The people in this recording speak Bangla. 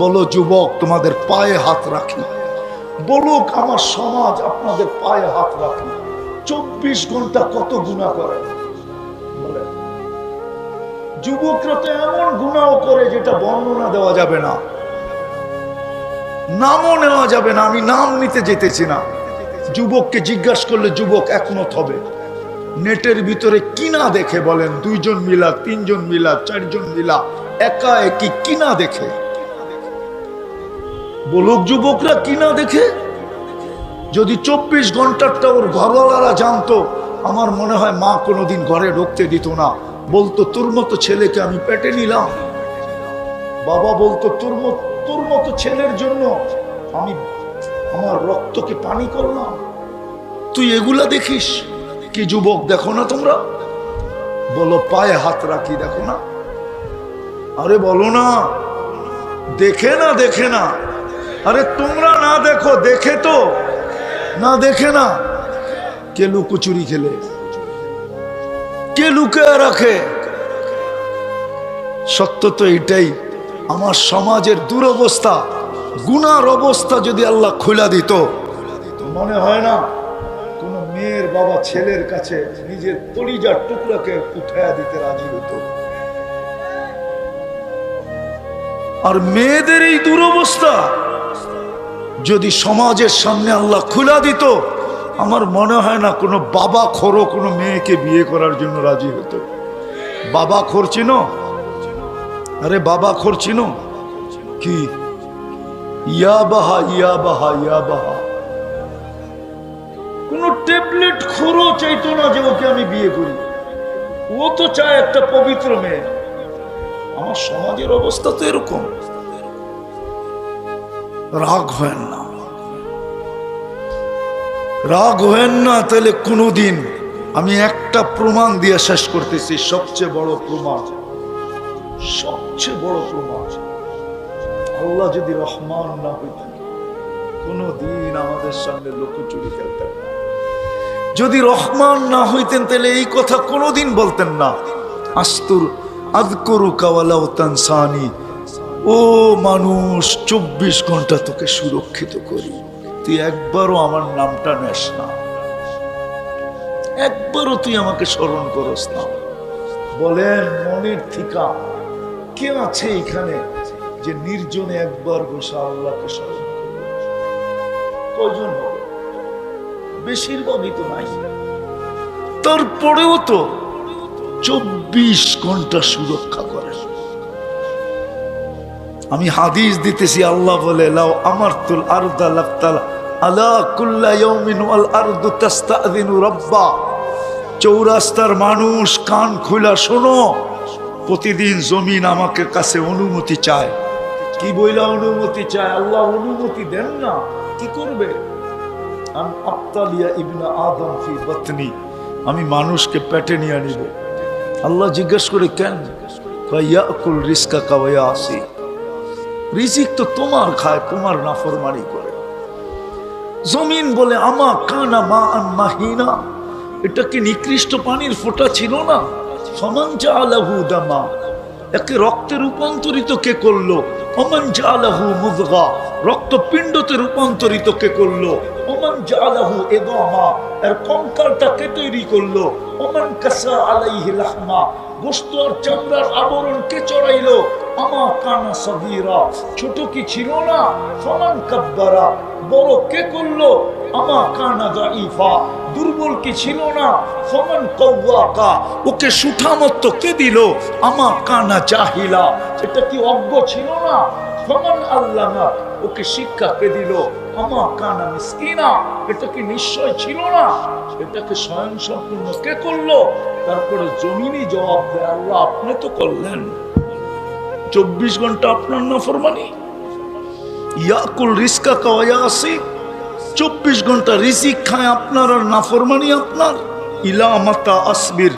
বলো, যুবক, তোমাদের পায়ে হাত রাখি। বলুক, আমার সমাজ আপনাদের পায়ে হাত রাখি। চব্বিশ ঘণ্টা কত গুণা করে? যুবকরা তো এমন গুণাও করে যেটা বর্ণনা দেওয়া যাবে না। নামও নেওয়া যাবে না, আমি নাম নিতে যেতেছি না। যুবককে জিজ্ঞাসা করলে যুবক একমত হবে। নেটের ভিতরে কিনা দেখে বলেন, দুইজন মিলা, তিনজন মিলা, চারজন মিলা, একা একই কিনা দেখে। বলুক যুবকরা কিনা দেখে? যদি চব্বিশ ঘন্টারটা ওর ঘরওয়ালারা জানতো, আমার মনে হয় মা কোনোদিন ঘরে ঢুকতে দিত না। বলতো, তোর মতো ছেলেকে আমি পেটে নিলাম। বাবা বলতো, তোর তোর মতো ছেলের জন্য আমি আমার রক্তকে পানি করলাম। তুই এগুলা দেখিস? কি যুবক দেখো না তোমরা? বলো, পায়ে হাত রাখি দেখো না। আরে বলো না, দেখে না দেখে না। আরে তোমরা না দেখো, দেখে তো। না দেখে না। কে লুকোচুরি খেলে? কে লুকে রাখে? সত্য তো এটাই, আমার সমাজের দুরবস্থা, গুনার অবস্থা যদি আল্লাহ খোলা দিত, মনে হয় না কোন মেয়ের বাবা ছেলের কাছে নিজের পরিজার টুকরাকে উঠায়া দিতে রাজি হতো। আর মেয়েদের এই দুরবস্থা যদি সমাজের সামনে আল্লাহ খোলা দিত, আমার মনে হয় না কোনো বাবা খোরও কোনো মেয়েকে বিয়ে করার জন্য রাজি হতো। বাবা খোর চিনো? আরে বাবা খোর চিনো? কি? ইয়া বাহা ইয়া বাহা ইয়া বাহা। কোন ট্যাবলেট খোরও চাইতো না যে ওকে আমি বিয়ে করি। ও তো চায় একটা পবিত্র মেয়ে। আমার সমাজের অবস্থা তো এরকম। রাগ হয় না। রাগ হয়েন না, তাহলে কোনোদিন আমি একটা প্রমাণ দিয়ে শেষ করতেছি, সবচেয়ে বড় প্রমাণ। সবচেয়ে বড় প্রমাণ। আল্লাহ যদি রহমান না হইতেন, কোনোদিন আমাদের সামনে লুকোচুরি খেলতেন না। যদি রহমান না হইতেন, তাহলে এই কথা কোনোদিন বলতেন না। আস্তুর আদকরু কাওয়ালাও তানসানি ও মানুষ, চব্বিশ ঘণ্টা তোকে সুরক্ষিত করি। তুই একবারও আমার নামটা নেস না। একবারও তুই আমাকে স্মরণ করস না। বলেন, মনের ঠিকা। কে আছে এখানে যে নির্জনে একবার বসে আল্লাহকে স্মরণ করবে? কয়জন হবে? বেশিরভাগই তো নাই। তারপরেও তো চব্বিশ ঘণ্টা সুরক্ষা করেন আমি হাদিস দিতেছি, আল্লাহ বলে, লাও আমার তুল আরদা লাফতাল আলা কুল্লা ইয়াউমিন ওয়াল আরদু তাস্তাযিনু চৌরাস্তার মানুষ, কান খোলা শোনো, প্রতিদিন জমিন আমাকে কাছে অনুমতি চায়। কি বইলা অনুমতি চায়? আল্লাহ অনুমতি দেন না, কি করবে? আদম ফি বাতনি, আমি মানুষকে পেটে নিয়ে নিব আল্লাহ জিজ্ঞেস করে, কেন? কয়, ইয়াকুল রিস্কা কাওয়া আসি রিজিক তো তোমার খায়, তোমার নাফরমানি করে। জমিন বলে, আমা কানা মা আন মাহিনা। এটা কি নিকৃষ্ট পানির ফোঁটা ছিল না? সমান আলাহু দামা। একে রক্তে রূপান্তরিত কে করল? অমান জালাহু মুদগা। রক্তপিণ্ডতে রূপান্তরিত কে করল? ওমান জালাহু এদামা এর কঙ্কালটা কে তৈরি করল? ওমান কাসা আলাইহি লাহমা গোস্ত আর চামড়ার আবরণ কে চড়াইলো? আমা কানা সাগীরা, ছোট কি ছিল না? সমান কাব্বারা, বড় কে করল? আমা কানা দাইফা দুর্বল কি ছিল না? ফমান কৌয়াকা ওকে সুঠামত্ব কে দিল? আমা কানা জাহিলা, এটা কি অজ্ঞ ছিল না? ফমান আল্লামা, ওকে শিক্ষা কে দিল? আমা কানা মিসকিনা, এটা কি নিশ্চয় ছিল না? এটাকে স্বয়ং সম্পূর্ণ কে করল? তারপরে জমিনই জবাব দেয় আল্লাহ, আপনি তো করলেন। চব্বিশ ঘণ্টা আপনার না ফরমানি ইয়াকুল রিস্কা কাওয়া আসি চব্বিশ ঘণ্টা রিসিক খায় আপনার আর নাফরমানি আপনার। ইলা মাতা আসবির।